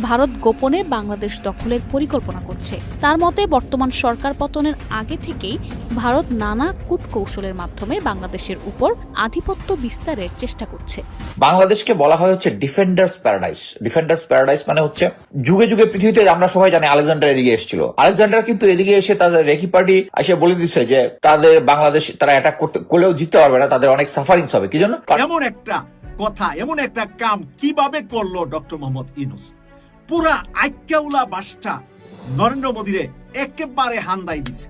ভারত গোপনে বাংলাদেশ দখলের পরিকল্পনা করছে। তার মতে বর্তমান সরকার পতনের আগে থেকেই ভারত নানা কূটকৌশলের মাধ্যমে বাংলাদেশের উপর আধিপত্য বিস্তারের চেষ্টা করছে। বাংলাদেশকে বলা হয় হচ্ছে ডিফেন্ডার্স প্যারাডাইস ডিফেন্ডার্স প্যারাডাইস মানে হচ্ছে যুগে যুগে পৃথিবীতে আমরা সবাই জানি আলেকজান্ডার এদিকে এসেছিল। আলেকজান্ডার কিন্তু এদিকে এসে তাদের রেকি পার্টি এসে বলে দিচ্ছে যে তাদের বাংলাদেশ তারা অ্যাটাক করতে করলেও জিততে পারবে না তাদের অনেক সাফারিংস হবে। কি জন্য? এমন একটা কথা এমন একটা কাম কীভাবে করল ডক্টর মোহাম্মদ ইনুস পুরা আইক্যাউলা বাসটা নরেন্দ্র মোদীরে একেবারে হান্দাই দিছে।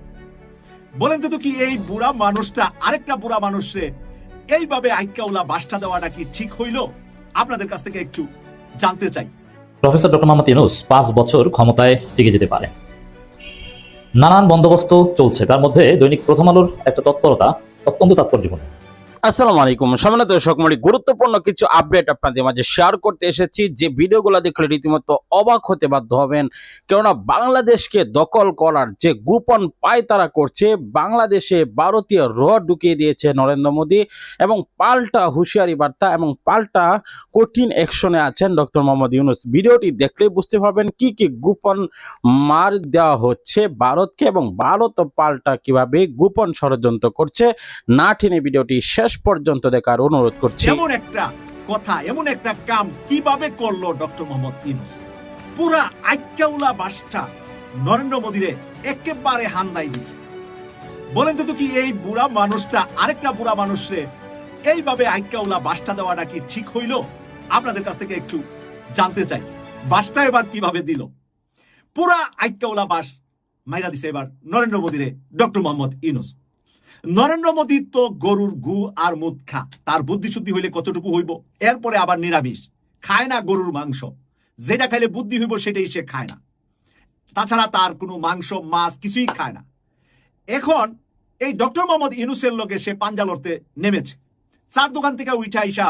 বলেন তো কি এই বুড়া মানুষটা, আরেকটা বুড়া মানুষরে এইভাবে আইক্যাউলা বাসটা দেওয়াটা কি ঠিক হইল? আপনাদের কাছ থেকে একটু জানতে চাই। প্রফেসর ডক্টর মোহাম্মদ ইউনুস পাঁচ বছর ক্ষমতায় টিকে যেতে পারে। নানান বন্দোবস্ত চলছে, তার মধ্যে দৈনিক প্রথম আলোর একটা তৎপরতা অত্যন্ত তাৎপর্যপূর্ণ। আসসালামু আলাইকুম। সম্মানিত দর্শক মন্ডলী, গুরুত্বপূর্ণ কিছু আপডেট আপনাদের মাঝে শেয়ার করতে এসেছি। যে ভিডিওগুলো দেখলে রীতিমতো অবাক হতে বাধ্য হবেন। কেননা বাংলাদেশকে দখল করার যে গোপন পায় তারা করছে, বাংলাদেশে ভারতীয় র ঢুকিয়ে দিয়েছে নরেন্দ্র মোদী এবং পাল্টা হুঁশিয়ারি বার্তা এবং পাল্টা কঠিন অ্যাকশনে আছেন ডক্টর মোহাম্মদ ইউনুস। ভিডিওটি দেখলেই বুঝতে পারবেন কি কি গোপন মার দেওয়া হচ্ছে ভারতকে এবং ভারত পাল্টা কীভাবে গোপন ষড়যন্ত্র করছে। না টেনে ভিডিওটি শেষ পর্যন্ত দেখার অনুরোধ করছি। এমন একটা কথা, এমন একটা কাম কীভাবে করল ডক্টর মোহাম্মদ ইনুস পুরা আইক্যাউলা বাসটা নরেন্দ্র মোদীরে একেবারে হান্দাই দিছে। বলেন তো কি এই বুড়া মানুষটা, আরেকটা বুড়া মানুষরে এইভাবে আইক্যাউলা বাসটা দেওয়াটা কি ঠিক হইল? আপনাদের কাছ থেকে একটু জানতে চাই। বাসটা এবার কীভাবে দিল? পুরা আইক্যাউলা বাস মাইরা দিছে এবার নরেন্দ্র মোদীরে ডক্টর মোহাম্মদ ইনুস নরেন্দ্র মোদী তো গরুর গু আর মুদ খা, তার বুদ্ধি শুদ্ধি হইলে কতটুকু হইব? এরপরে আবার নিরামিষ, খায় না গরুর মাংস। যেটা খাইলে বুদ্ধি হইব, সেটাই সে খায় না। তাছাড়া তার কোনো মাংস, মাছ কিছুই খায় না। এখন এই ডক্টর মোহাম্মদ ইনুসের লোকে সে পাঞ্জা লড়তে নেমেছে। চার দোকান থেকে উঠা আইসা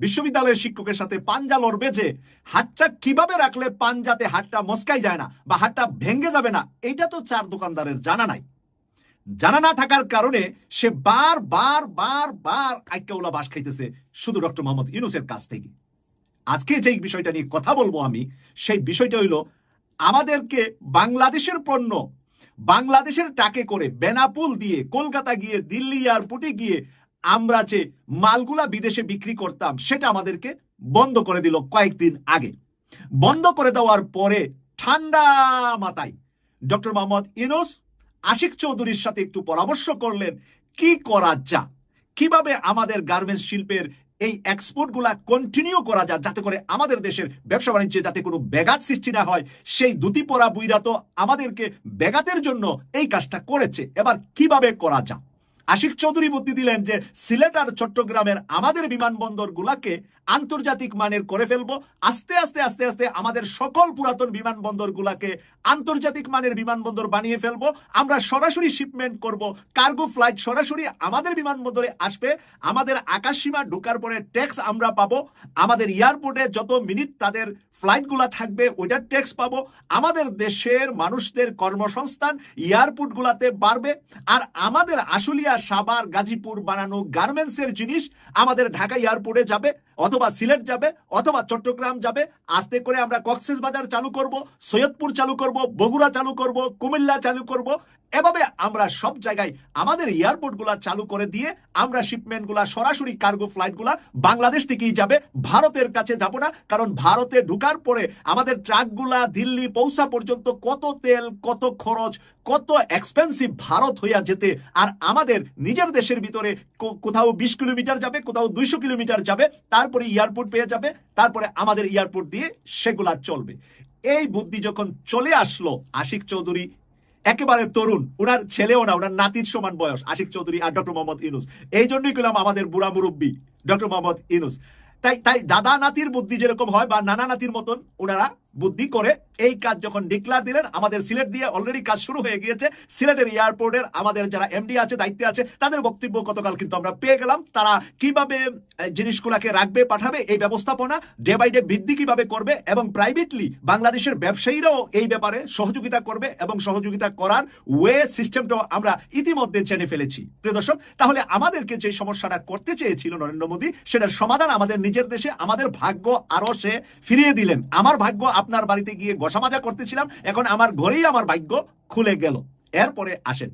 বিশ্ববিদ্যালয়ের শিক্ষকের সাথে পাঞ্জা লড়বে যে হাতটা কীভাবে রাখলে পাঞ্জাতে হাতটা মস্কাই যায় না বা হাতটা ভেঙ্গে যাবে না, এইটা তো চার দোকানদারের জানা নাই। জানা না থাকার কারণে সে বার বার বার বার আইকাউলা বাস খাইতেছে শুধু ডক্টর মোহাম্মদ ইউনুসের কাছ থেকে। আজকে যেই বিষয়টা নিয়ে কথা বলব আমি, সেই বিষয়টা হইল আমাদেরকে বাংলাদেশের পণ্য, বাংলাদেশের টাকে করে বেনাপুল দিয়ে কলকাতা গিয়ে, দিল্লি এয়ারপোর্টে গিয়ে আমরা যে মালগুলা বিদেশে বিক্রি করতাম, সেটা আমাদেরকে বন্ধ করে দিল কয়েকদিন আগে। বন্ধ করে দেওয়ার পরে ঠান্ডা মাথায় ডক্টর মোহাম্মদ ইনুস আশিক চৌধুরীর সাথে একটু পরামর্শ করলেন, কি করা যা কীভাবে আমাদের গার্মেন্টস শিল্পের এই এক্সপোর্টগুলা কন্টিনিউ করা যায় যাতে করে আমাদের দেশের ব্যবসা বাণিজ্যে যাতে কোনো ব্যাঘাত সৃষ্টি না হয়? সেই দুটি পরা বুইরা তো আমাদেরকে ব্যাঘাতের জন্য এই কাজটা করেছে। এবার কীভাবে করা যায় আশিক চৌধুরী বুদ্ধি দিলেন যে সিলেট আর চট্টগ্রামের আমাদের বিমানবন্দরগুলাকে আন্তর্জাতিক মানের করে ফেলব। আস্তে আস্তে আস্তে আস্তে আমাদের সকল পুরাতন বিমানবন্দরগুলাকে আন্তর্জাতিক মানের বিমানবন্দর বানিয়ে ফেলব। আমরা সরাসরি শিপমেন্ট করব। কার্গো ফ্লাইট সরাসরি আমাদের বিমানবন্দরে আসবে। আমাদের আকাশসীমা ঢোকার পরে ট্যাক্স আমরা পাবো। আমাদের এয়ারপোর্টে যত মিনিট তাদের ফ্লাইটগুলা থাকবে, ওইটার ট্যাক্স পাবো। আমাদের দেশের মানুষদের কর্মসংস্থান এয়ারপোর্টগুলাতে বাড়বে। আর আমাদের আশুলিয়া সাভার গাজীপুর বানানো গার্মেন্টসের জিনিস আমাদের ঢাকা এয়ারপোর্টে যাবে, অথবা সিলেট যাবে, অথবা চট্টগ্রাম যাবে। আস্তে করে আমরা কক্সেস বাজার চালু করব, সৈয়দপুর চালু করব, বগুড়া চালু করব, কুমিল্লা চালু করব। এভাবে আমরা সব জায়গায় আমাদের এয়ারপোর্টগুলা চালু করে দিয়ে আমরা শিপমেন্টগুলা, সরাসরি কার্গো ফ্লাইটগুলা বাংলাদেশ থেকেই যাবে, ভারতের কাছে যাব না, কারণ ভারতে ঢুকার পরে আমাদের ট্রাকগুলা দিল্লি পৌঁছা পর্যন্ত কত তেল, কত খরচ, কত এক্সপেন্সিভ ভারত হইয়া যেতে, আর আমাদের নিজের দেশের ভিতরে কোথাও বিশ কিলোমিটার যাবে, কোথাও দুইশো কিলোমিটার যাবে, তারপরে এয়ারপোর্ট পেয়ে যাবে, তারপরে আমাদের এয়ারপোর্ট দিয়ে সেগুলা চলবে। এই বুদ্ধি যখন চলে আসলো আশিক চৌধুরী একেবারে তরুণ, ওনার ছেলেও না, ওনার নাতির সমান বয়স, আশিক চৌধুরী আর ডক্টর মোহাম্মদ ইনুস এই জন্যই গেলাম আমাদের বুড়া মুরব্বী, ডক্টর মোহাম্মদ ইনুস তাই তাই দাদা নাতির বুদ্ধি যেরকম হয় বা নানা নাতির মতন, ওনারা বুদ্ধি করে এই কাজ যখন ডিক্লার দিলেন, আমাদের সিলেট দিয়ে অলরেডি কাজ শুরু হয়ে গিয়েছে। সিলেটের এয়ারপোর্টের আমাদের যারা এমডি আছে, দায়িত্বে আছে, তাদের বক্তব্য গতকাল কিন্তু আমরা পেয়ে গেলাম। তারা কীভাবে জিনিসগুলাকে রাখবে, পাঠাবে, এই ব্যবস্থাপনা ডে বাই ডে বৃদ্ধি কীভাবে করবে এবং প্রাইভেটলি বাংলাদেশের ব্যবসায়ীরাও এই ব্যাপারে সহযোগিতা করবে এবং সহযোগিতা করার ওয়ে সিস্টেমটাও আমরা ইতিমধ্যে জেনে ফেলেছি। প্রিয় দর্শক, তাহলে আমাদেরকে যে সমস্যাটা করতে চেয়েছিল নরেন্দ্র মোদী, সেটার সমাধান আমাদের নিজের দেশে, আমাদের ভাগ্য আরও সে ফিরিয়ে দিলেন। আমার ভাগ্য আপনার বাড়িতে গিয়ে গোসামাজা করতেছিলাম, এখন আমার ঘরেই আমার ভাগ্য খুলে গেল। এরপরে আসেন।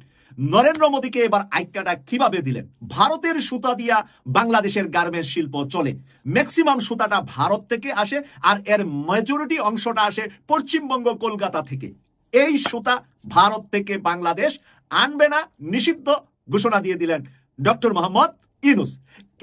নরেন্দ্র মোদীকে এবার আইক্যাটা কীভাবে দিলেন? ভারতের সুতা দিয়া বাংলাদেশের গার্মেন্টস শিল্প চলে। ম্যাক্সিমাম সুতাটা ভারত থেকে আসে আর এর মেজরিটি অংশটা আসে পশ্চিমবঙ্গ, কলকাতা থেকে। এই সুতা ভারত থেকে বাংলাদেশ আনবে না, নিষিদ্ধ ঘোষণা দিয়ে দিলেন ডক্টর মোহাম্মদ ইনুস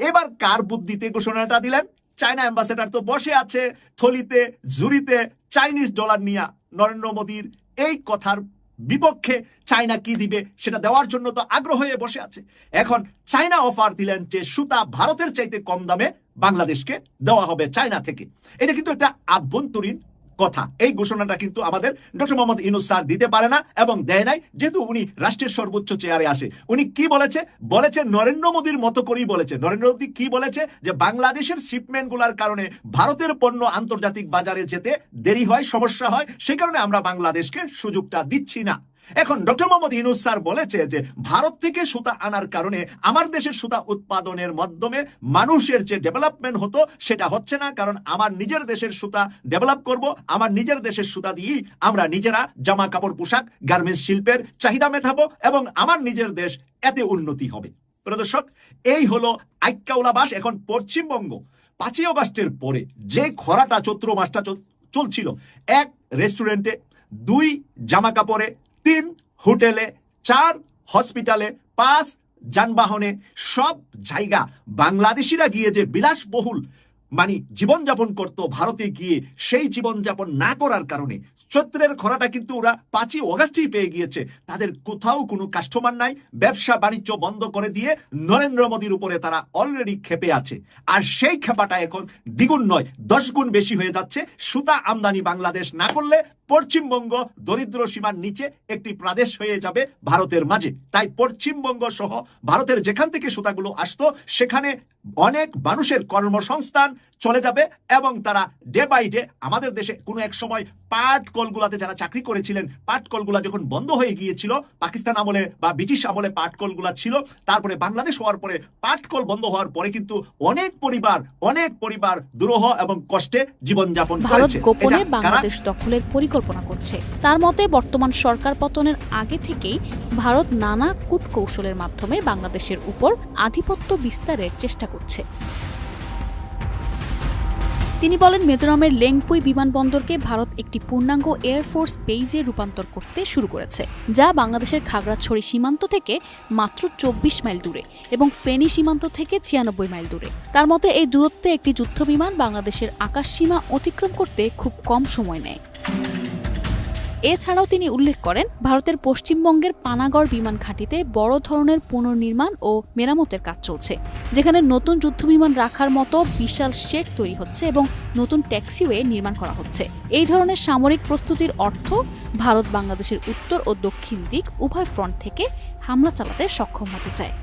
এবার কার বুদ্ধিতে ঘোষণাটা দিলেন? চায়না অ্যাম্বাসেডার তো বসে আছে থলিতে জুরিতে চাইনিজ ডলার নিয়ে নরেন্দ্র মোদীর এই কথার বিপক্ষে চায়না কি দিবে সেটা দেওয়ার জন্য তো আগ্রহ হয়ে বসে আছে। এখন চায়না অফার দিলেন যে সুতা ভারতের চাইতে কম দামে বাংলাদেশকে দেওয়া হবে চায়না থেকে। এটা কিন্তু একটা আভ্যন্তরীণ কথা। এই ঘোষণাটা কিন্তু আমাদের ডক্টর মোহাম্মদ ইনুস স্যার দিতে পারে না এবং দেয় নাই, যেহেতু উনি রাষ্ট্রের সর্বোচ্চ চেয়ারে আসে। উনি কি বলেছে? বলেছে নরেন্দ্র মোদীর মতো করেই বলেছে। নরেন্দ্র মোদী কি বলেছে? যে বাংলাদেশের শিপমেন্টগুলার কারণে ভারতের পণ্য আন্তর্জাতিক বাজারে যেতে দেরি হয়, সমস্যা হয়, সে কারণে আমরা বাংলাদেশকে সুযোগটা দিচ্ছি না। এখন ডক্টর মোহাম্মদ ইনুস স্যার বলেছে যে ভারত থেকে সুতা আনার কারণে আমার দেশের সুতা উৎপাদনের মাধ্যমে মানুষের যে ডেভেলপমেন্ট হতো সেটা হচ্ছে না, কারণ আমার নিজের দেশের সুতা ডেভেলপ করব, আমার নিজের দেশের সুতা দিয়েই আমরা নিজেরা জামা কাপড় পোশাক, গার্মেন্টস শিল্পের চাহিদা মেটাবো এবং আমার নিজের দেশ এতে উন্নতি হবে। প্রদর্শক এই হলো আইক্যাউলাবাস এখন পশ্চিমবঙ্গ। পাঁচই অগাস্টের পরে যে খরাটা চৈত্র মাসটা চল- চলছিল, এক রেস্টুরেন্টে দুই জামা কাপড়ে তিন হোটেলে চার হসপিটালে পাঁচ যানবাহনে সব জায়গা বাংলাদেশিরা গিয়ে যে বিলাসবহুল মানে জীবনযাপন করত ভারতে গিয়ে, সেই জীবনযাপন না করার কারণে। চৈত্রের খরাটা কিন্তু ওরা পাঁচই অগাস্টেই পেয়ে গিয়েছে। তাদের কোথাও কোনো কাস্টমার নাই, ব্যবসা বাণিজ্য বন্ধ করে দিয়ে নরেন্দ্র মোদীর উপরে তারা অলরেডি খেপে আছে। আর সেই খেপাটা এখন দ্বিগুণ নয়, দশ গুণ বেশি হয়ে যাচ্ছে। সুতা আমদানি বাংলাদেশ না করলে পশ্চিমবঙ্গ দরিদ্র সীমার নিচে একটি প্রদেশ হয়ে যাবে ভারতের মাঝে। তাই পশ্চিমবঙ্গ সহ ভারতের যেখান থেকে সুতাগুলো আসতো, সেখানে অনেক মানুষের কর্মসংস্থান চলে যাবে এবং তারা ডে বাই ডে আমাদের দেশে কোনো এক সময় পাট কলগুলাতে যারা চাকরি করেছিলেন পাট কলগুলা যখন বন্ধ হয়ে গিয়েছিল পাকিস্তান আমলে বা ব্রিটিশ আমলে পাট কলগুলা ছিল তারপরে বাংলাদেশ হওয়ার পরে পাট কল বন্ধ হওয়ার পরে কিন্তু অনেক পরিবার অনেক পরিবার দুরূহ এবং কষ্টে জীবনযাপন করেছে। গোপনে বাংলাদেশ দখলের পরিকল্পনা করছে। তার মতে বর্তমান সরকার পতনের আগে থেকেই ভারত নানা কূটকৌশলের মাধ্যমে বাংলাদেশের উপর আধিপত্য বিস্তারের চেষ্টা করছে। তিনি বলেন, মিজোরামের লেংপুই বিমানবন্দরকে ভারত একটি পূর্ণাঙ্গ এয়ারফোর্স বেইজে রূপান্তর করতে শুরু করেছে, যা বাংলাদেশের খাগড়াছড়ি সীমান্ত থেকে মাত্র চব্বিশ মাইল দূরে এবং ফেনী সীমান্ত থেকে ছিয়ানব্বই মাইল দূরে। তার মতে, এই দূরত্বে একটি যুদ্ধবিমান বাংলাদেশের আকাশসীমা অতিক্রম করতে খুব কম সময় নেয়। এছাড়াও তিনি উল্লেখ করেন, ভারতের পশ্চিমবঙ্গের পানাগড় বিমান ঘাঁটিতে বড় ধরনের পুনর্নির্মাণ ও মেরামতের কাজ চলছে, যেখানে নতুন যুদ্ধবিমান রাখার মতো বিশাল শেড তৈরি হচ্ছে এবং নতুন ট্যাক্সিওয়ে নির্মাণ করা হচ্ছে। এই ধরনের সামরিক প্রস্তুতির অর্থ ভারত বাংলাদেশের উত্তর ও দক্ষিণ দিক উভয় ফ্রন্ট থেকে হামলা চালাতে সক্ষম হতে চায়।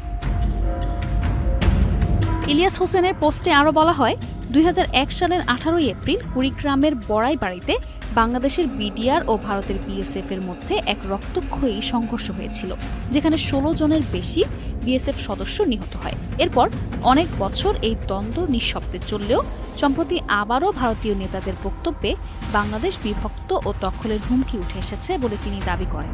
ইলিয়াস হোসেনের পোস্টে আরও বলা হয়, দুই হাজার এক সালের আঠারোই এপ্রিল কুড়িগ্রামের বড়াই বাড়িতে বাংলাদেশের বিডিআর ও ভারতের বিএসএফ এর মধ্যে এক রক্তক্ষয়ী সংঘর্ষ হয়েছিল, যেখানে ষোলো জনের বেশি বিএসএফ সদস্য নিহত হয়। এরপর অনেক বছর এই দ্বন্দ্ব নিঃশব্দে চললেও সম্প্রতি আবারও ভারতীয় নেতাদের বক্তব্যে বাংলাদেশ বিভক্ত ও দখলের হুমকি উঠে এসেছে বলে তিনি দাবি করেন।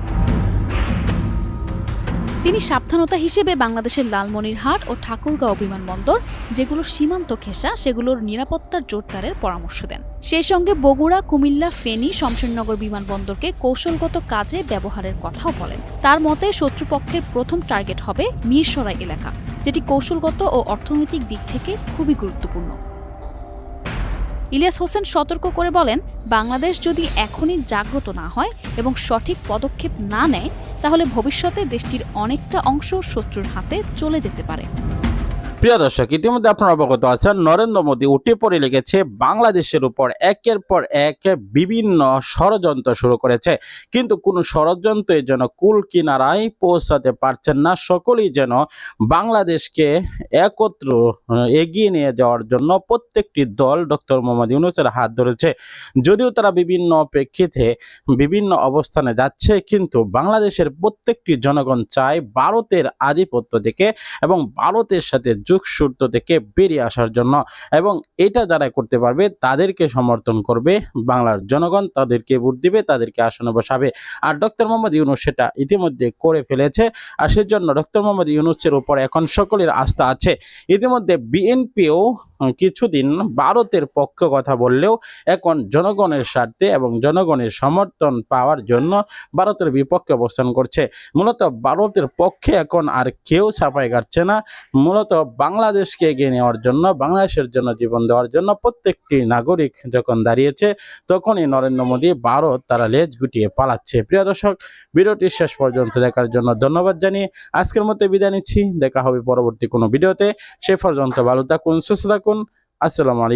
তিনি সাবধানতা হিসেবে বাংলাদেশের লালমনিরহাট ও ঠাকুরগাঁও বিমানবন্দর যেগুলো সীমান্ত ঘেঁষা, সেগুলোর নিরাপত্তার জোরদারের পরামর্শ দেন। সেই সঙ্গে বগুড়া, কুমিল্লা, ফেনী, শমশেরনগর বিমানবন্দরকে কৌশলগত কাজে ব্যবহারের কথাও বলেন। তার মতে, শত্রুপক্ষের প্রথম টার্গেট হবে মিরসরাই এলাকা, যেটি কৌশলগত ও অর্থনৈতিক দিক থেকে খুবই গুরুত্বপূর্ণ। ইলিয়াস হোসেন সতর্ক করে বলেন, বাংলাদেশ যদি এখনই জাগ্রত না হয় এবং সঠিক পদক্ষেপ না নেয় তাহলে ভবিষ্যতে দেশটির অনেকটা অংশ শত্রুর হাতে চলে যেতে পারে। প্রিয় দর্শক, ইতিমধ্যে আপনারা অবগত আছেন, নরেন্দ্র মোদী উঠে পড়ে লেগেছে বাংলাদেশের উপর। একের পর এক বিভিন্ন ষড়যন্ত্র শুরু করেছে। কিন্তু কোনো ষড়যন্ত্রের যেন কুল কিনারায় পৌঁছাতে পারছেন না। সকলেই যেন বাংলাদেশকে একত্র এগিয়ে নিয়ে যাওয়ার জন্য প্রত্যেকটি দল ডক্টর মোহাম্মদ ইউনুসের হাত ধরেছে। যদিও তারা বিভিন্ন প্রেক্ষিতে বিভিন্ন অবস্থানে যাচ্ছে, কিন্তু বাংলাদেশের প্রত্যেকটি জনগণ চায় ভারতের আধিপত্য থেকে এবং ভারতের সাথে সুখ সূর্ত থেকে বেরিয়ে আসার জন্য। এবং এটা যারা করতে পারবে, তাদেরকে সমর্থন করবে বাংলার জনগণ, তাদেরকে ভোট দিবে, তাদেরকে আসনে বসাবে। আর ডক্টর মোহাম্মদ ইউনুস সেটা ইতিমধ্যে করে ফেলেছে। আর সেজন্য ডক্টর মোহাম্মদ ইউনুসের উপর এখন সকলের আস্থা আছে। ইতিমধ্যে বিএনপিও কিছুদিন ভারতের পক্ষে কথা বললেও এখন জনগণের স্বার্থে এবং জনগণের সমর্থন পাওয়ার জন্য ভারতের বিপক্ষে অবস্থান করছে। মূলত ভারতের পক্ষে এখন আর কেউ ছাপাই কাটছে না। মূলত বাংলাদেশকে এগিয়ে নেওয়ার জন্য, বাংলাদেশের জন্য জীবন দেওয়ার জন্য প্রত্যেকটি নাগরিক যখন দাঁড়িয়েছে, তখনই নরেন্দ্র মোদী ভারত তারা লেজ গুটিয়ে পালাচ্ছে। প্রিয় দর্শক, ভিডিওটি শেষ পর্যন্ত দেখার জন্য ধন্যবাদ জানিয়ে আজকের মতো বিদায় নিচ্ছি। দেখা হবে পরবর্তী কোনো ভিডিওতে। সে পর্যন্ত ভালো থাকুন, সুস্থ থাকুন। আসসালামু আলাইকুম।